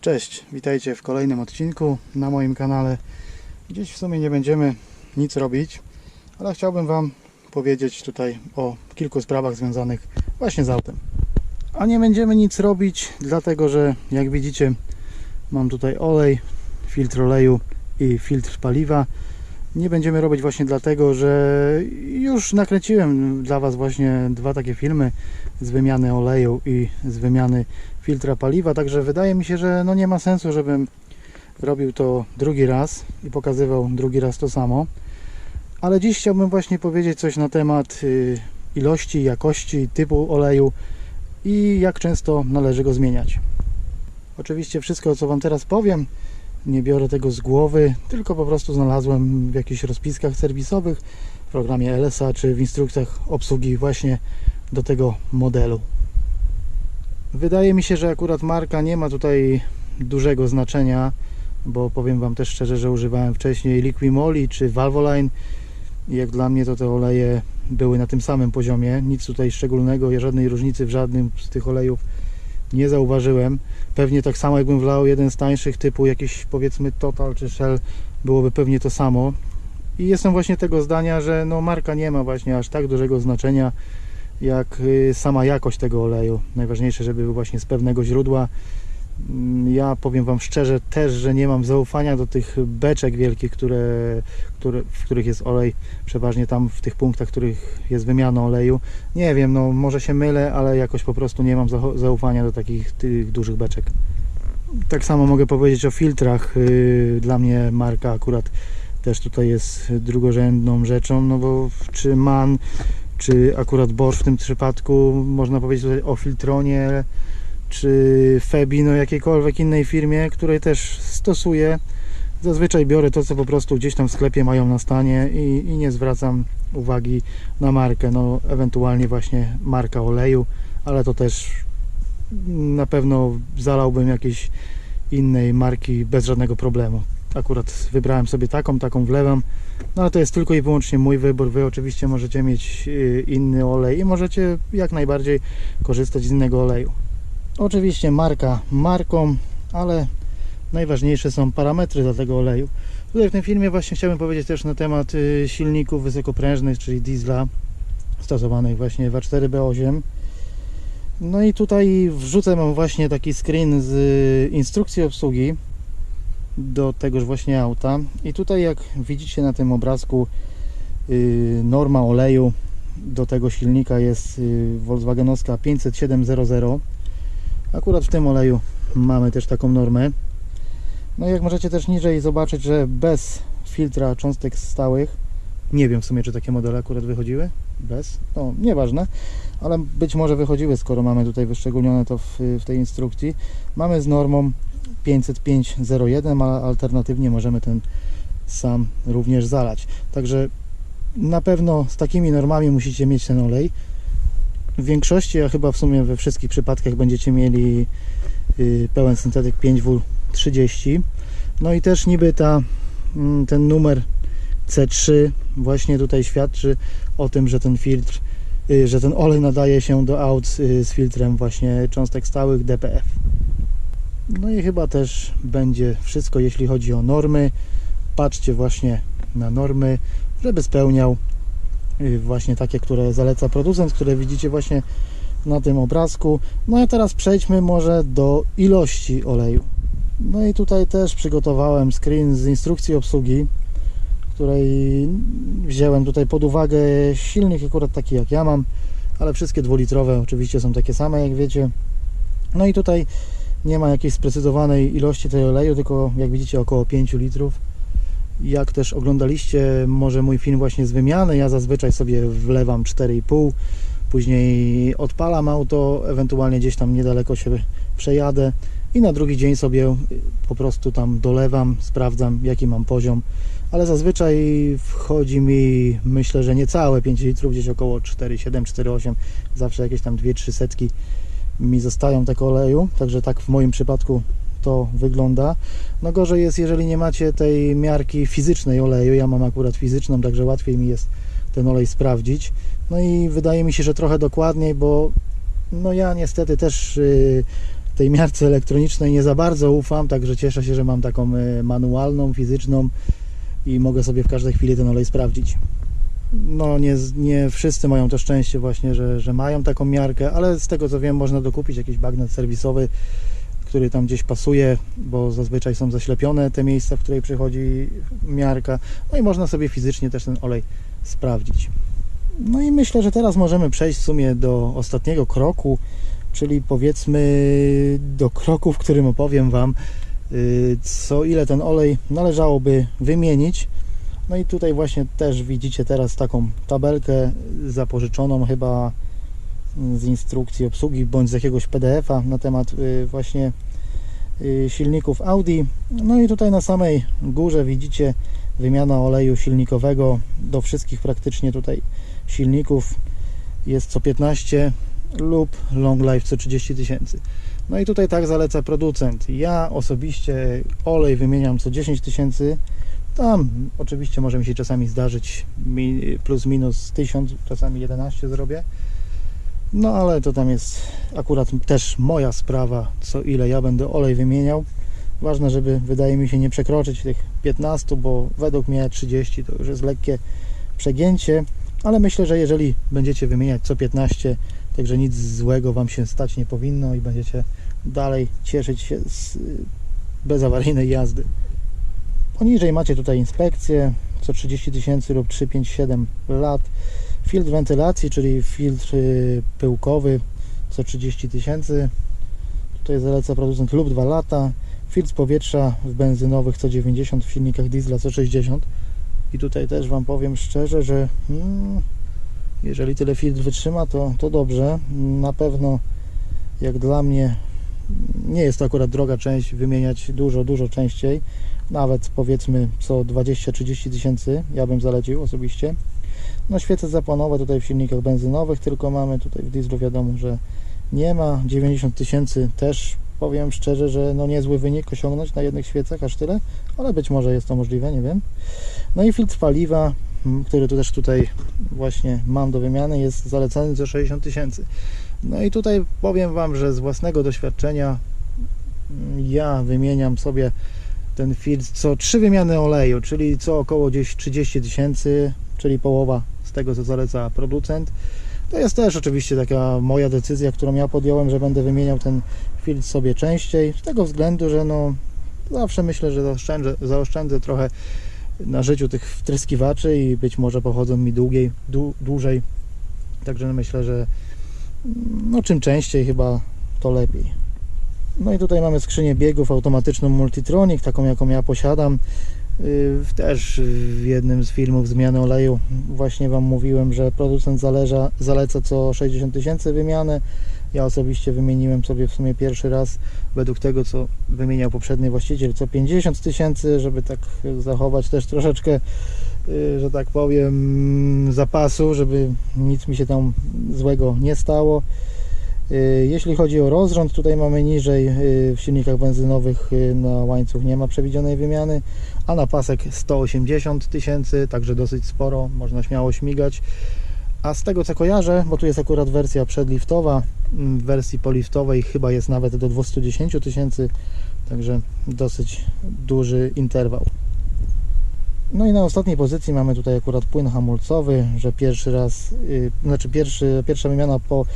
Cześć, witajcie w kolejnym odcinku na moim kanale. Dziś w sumie nie będziemy nic robić, ale chciałbym Wam powiedzieć tutaj o kilku sprawach związanych właśnie z autem. A nie będziemy nic robić, dlatego że jak widzicie mam tutaj olej, filtr oleju i filtr paliwa. Nie będziemy robić właśnie dlatego, że już nakręciłem dla Was właśnie dwa takie filmy z wymiany oleju i z wymiany filtra paliwa, także wydaje mi się, że no nie ma sensu, żebym robił to drugi raz i pokazywał drugi raz to samo. Ale dziś chciałbym właśnie powiedzieć coś na temat y, ilości, jakości, typu oleju i jak często należy go zmieniać. Oczywiście wszystko, co Wam teraz powiem, nie biorę tego z głowy, tylko po prostu znalazłem w jakichś rozpiskach serwisowych, w programie LSA czy w instrukcjach obsługi właśnie do tego modelu. Wydaje mi się, że akurat marka nie ma tutaj dużego znaczenia, bo powiem Wam też szczerze, że używałem wcześniej Liquimoli czy Valvoline i jak dla mnie to te oleje były na tym samym poziomie, nic tutaj szczególnego, żadnej różnicy w żadnym z tych olejów nie zauważyłem. Pewnie tak samo jakbym wlał jeden z tańszych typu jakiś powiedzmy Total czy Shell, byłoby pewnie to samo. I jestem właśnie tego zdania, że no marka nie ma właśnie aż tak dużego znaczenia jak y, sama jakość tego oleju. Najważniejsze, żeby był właśnie z pewnego źródła. Mm, Ja powiem Wam szczerze też, że nie mam zaufania do tych beczek wielkich, które, które, w których jest olej, przeważnie tam w tych punktach, w których jest wymiana oleju. Nie wiem, no może się mylę, ale jakoś po prostu nie mam zaufania do takich tych dużych beczek. Tak samo mogę powiedzieć o filtrach. Yy, Dla mnie marka akurat też tutaj jest drugorzędną rzeczą, no bo czy MAN, czy akurat Bosch w tym przypadku, można powiedzieć o Filtronie, czy Febi, no jakiejkolwiek innej firmie, której też stosuję. Zazwyczaj biorę to, co po prostu gdzieś tam w sklepie mają na stanie i, i nie zwracam uwagi na markę, no ewentualnie właśnie marka oleju, ale to też na pewno zalałbym jakiejś innej marki bez żadnego problemu. Akurat wybrałem sobie taką, taką wlewam, no ale to jest tylko i wyłącznie mój wybór. Wy oczywiście możecie mieć y, inny olej i możecie jak najbardziej korzystać z innego oleju. Oczywiście marka marką, ale najważniejsze są parametry dla tego oleju. Tutaj w tym filmie właśnie chciałbym powiedzieć też na temat y, silników wysokoprężnych, czyli diesla stosowanych właśnie w A4B8. No i tutaj wrzucę mam właśnie taki screen z instrukcji obsługi do tegoż właśnie auta i tutaj jak widzicie na tym obrazku y, norma oleju do tego silnika jest y, Volkswagenowska 50700 akurat w tym oleju mamy też taką normę no i jak możecie też niżej zobaczyć, że bez filtra cząstek stałych nie wiem w sumie czy takie modele akurat wychodziły bez, no nieważne ale być może wychodziły skoro mamy tutaj wyszczególnione to w, w tej instrukcji mamy z normą 505.01, a alternatywnie możemy ten sam również zalać. Także na pewno z takimi normami musicie mieć ten olej. W większości, a chyba w sumie we wszystkich przypadkach będziecie mieli y, pełen syntetyk 5W30. No i też niby ta, mm, ten numer C3 właśnie tutaj świadczy o tym, że ten filtr, y, że ten olej nadaje się do aut y, z filtrem właśnie cząstek stałych DPF. No i chyba też będzie wszystko, jeśli chodzi o normy. Patrzcie właśnie na normy, żeby spełniał właśnie takie, które zaleca producent, które widzicie właśnie na tym obrazku. No i teraz przejdźmy może do ilości oleju. No i tutaj też przygotowałem screen z instrukcji obsługi, której wziąłem tutaj pod uwagę silnik akurat taki jak ja mam, ale wszystkie dwulitrowe oczywiście są takie same jak wiecie. No i tutaj nie ma jakiejś sprecyzowanej ilości tej oleju, tylko jak widzicie około 5 litrów. Jak też oglądaliście może mój film właśnie z wymiany, ja zazwyczaj sobie wlewam 4,5, później odpalam auto, ewentualnie gdzieś tam niedaleko się przejadę i na drugi dzień sobie po prostu tam dolewam, sprawdzam jaki mam poziom, ale zazwyczaj wchodzi mi myślę, że niecałe 5 litrów, gdzieś około 4,7, 4,8, zawsze jakieś tam 2-3 setki mi zostają tego oleju, także tak w moim przypadku to wygląda. No gorzej jest, jeżeli nie macie tej miarki fizycznej oleju. Ja mam akurat fizyczną, także łatwiej mi jest ten olej sprawdzić. No i wydaje mi się, że trochę dokładniej, bo no ja niestety też y, tej miarce elektronicznej nie za bardzo ufam, także cieszę się, że mam taką y, manualną, fizyczną i mogę sobie w każdej chwili ten olej sprawdzić. No nie, nie wszyscy mają to szczęście właśnie, że, że mają taką miarkę, ale z tego co wiem można dokupić jakiś bagnet serwisowy, który tam gdzieś pasuje, bo zazwyczaj są zaślepione te miejsca, w której przychodzi miarka. No i można sobie fizycznie też ten olej sprawdzić. No i myślę, że teraz możemy przejść w sumie do ostatniego kroku, czyli powiedzmy do kroku, w którym opowiem Wam, y, co ile ten olej należałoby wymienić. No i tutaj właśnie też widzicie teraz taką tabelkę zapożyczoną chyba z instrukcji obsługi bądź z jakiegoś PDF-a na temat y, właśnie y, silników Audi. No i tutaj na samej górze widzicie wymiana oleju silnikowego do wszystkich praktycznie tutaj silników jest co 15 lub long life co 30 tysięcy. No i tutaj tak zaleca producent. Ja osobiście olej wymieniam co 10 tysięcy. Tam oczywiście może mi się czasami zdarzyć plus minus 1000, czasami 11 zrobię. No ale to tam jest akurat też moja sprawa, co ile ja będę olej wymieniał. Ważne, żeby wydaje mi się nie przekroczyć tych 15, bo według mnie 30 to już jest lekkie przegięcie, ale myślę, że jeżeli będziecie wymieniać co 15, także nic złego Wam się stać nie powinno i będziecie dalej cieszyć się z y, bezawaryjnej jazdy. Poniżej macie tutaj inspekcję co 30 tysięcy lub 3, 5, 7 lat. Filtr wentylacji, czyli filtr y, pyłkowy co 30 tysięcy. Tutaj zaleca producent lub 2 lata. Filtr powietrza w benzynowych co 90, w silnikach diesla co 60. I tutaj też Wam powiem szczerze, że mm, jeżeli tyle filtr wytrzyma, to, to dobrze. Na pewno jak dla mnie nie jest to akurat droga część wymieniać dużo, dużo częściej. Nawet powiedzmy co 20-30 tysięcy ja bym zalecił osobiście. No świece zapłonowe tutaj w silnikach benzynowych tylko mamy, tutaj w dieslu wiadomo, że nie ma. 90 tysięcy też powiem szczerze, że no niezły wynik osiągnąć na jednych świecach, aż tyle, ale być może jest to możliwe, nie wiem. No i filtr paliwa, m, który tu też tutaj właśnie mam do wymiany, jest zalecany za 60 tysięcy. No i tutaj powiem Wam, że z własnego doświadczenia mm, ja wymieniam sobie ten filtr co trzy wymiany oleju, czyli co około gdzieś 30 tysięcy, czyli połowa z tego co zaleca producent. To jest też oczywiście taka moja decyzja, którą ja podjąłem, że będę wymieniał ten filtr sobie częściej, z tego względu, że no zawsze myślę, że zaoszczędzę, zaoszczędzę trochę na życiu tych wtryskiwaczy i być może pochodzą mi długiej, dłu, dłużej. Także myślę, że no czym częściej chyba to lepiej. No i tutaj mamy skrzynię biegów automatyczną Multitronic, taką jaką ja posiadam. Yy, Też w jednym z filmów zmiany oleju właśnie Wam mówiłem, że producent zależa, zaleca co 60 tysięcy wymianę. Ja osobiście wymieniłem sobie w sumie pierwszy raz według tego, co wymieniał poprzedni właściciel, co 50 tysięcy, żeby tak zachować też troszeczkę, yy, że tak powiem, zapasu, żeby nic mi się tam złego nie stało. Yy, Jeśli chodzi o rozrząd, tutaj mamy niżej yy, w silnikach benzynowych yy, na łańcuch nie ma przewidzianej wymiany, a na pasek 180 tysięcy, także dosyć sporo, można śmiało śmigać. A z tego co kojarzę, bo tu jest akurat wersja przedliftowa, mm, w wersji poliftowej chyba jest nawet do 210 tysięcy, także dosyć duży interwał. No i na ostatniej pozycji mamy tutaj akurat płyn hamulcowy, że pierwszy raz, yy, znaczy pierwszy, pierwsza wymiana po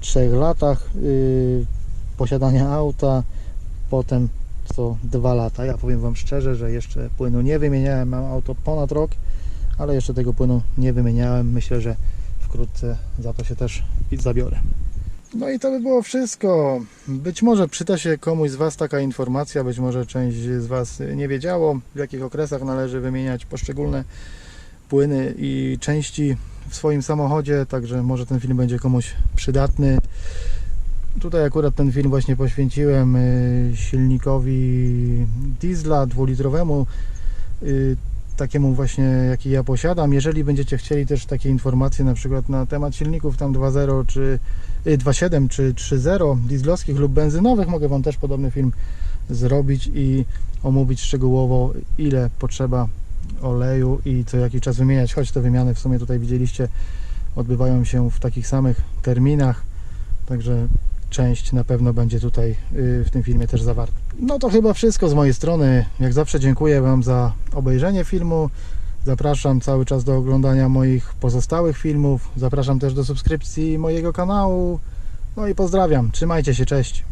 3 latach yy, posiadania auta, potem co 2 lata. Ja powiem Wam szczerze, że jeszcze płynu nie wymieniałem, mam auto ponad rok, ale jeszcze tego płynu nie wymieniałem. Myślę, że wkrótce za to się też zabiorę. No i to by było wszystko. Być może przyda się komuś z Was taka informacja, być może część z Was nie wiedziało, w jakich okresach należy wymieniać poszczególne płyny i części w swoim samochodzie, także może ten film będzie komuś przydatny. Tutaj akurat ten film właśnie poświęciłem y, silnikowi diesla dwulitrowemu. Y, takiemu właśnie, jaki ja posiadam. Jeżeli będziecie chcieli też takie informacje na przykład na temat silników tam 2.0 czy 2.7 czy 3.0 dieslowskich lub benzynowych, mogę Wam też podobny film zrobić i omówić szczegółowo ile potrzeba oleju i co jakiś czas wymieniać, choć te wymiany w sumie tutaj widzieliście odbywają się w takich samych terminach, także część na pewno będzie tutaj y, w tym filmie też zawarta. No to chyba wszystko z mojej strony. Jak zawsze dziękuję Wam za obejrzenie filmu. Zapraszam cały czas do oglądania moich pozostałych filmów. Zapraszam też do subskrypcji mojego kanału. No i pozdrawiam. Trzymajcie się, cześć.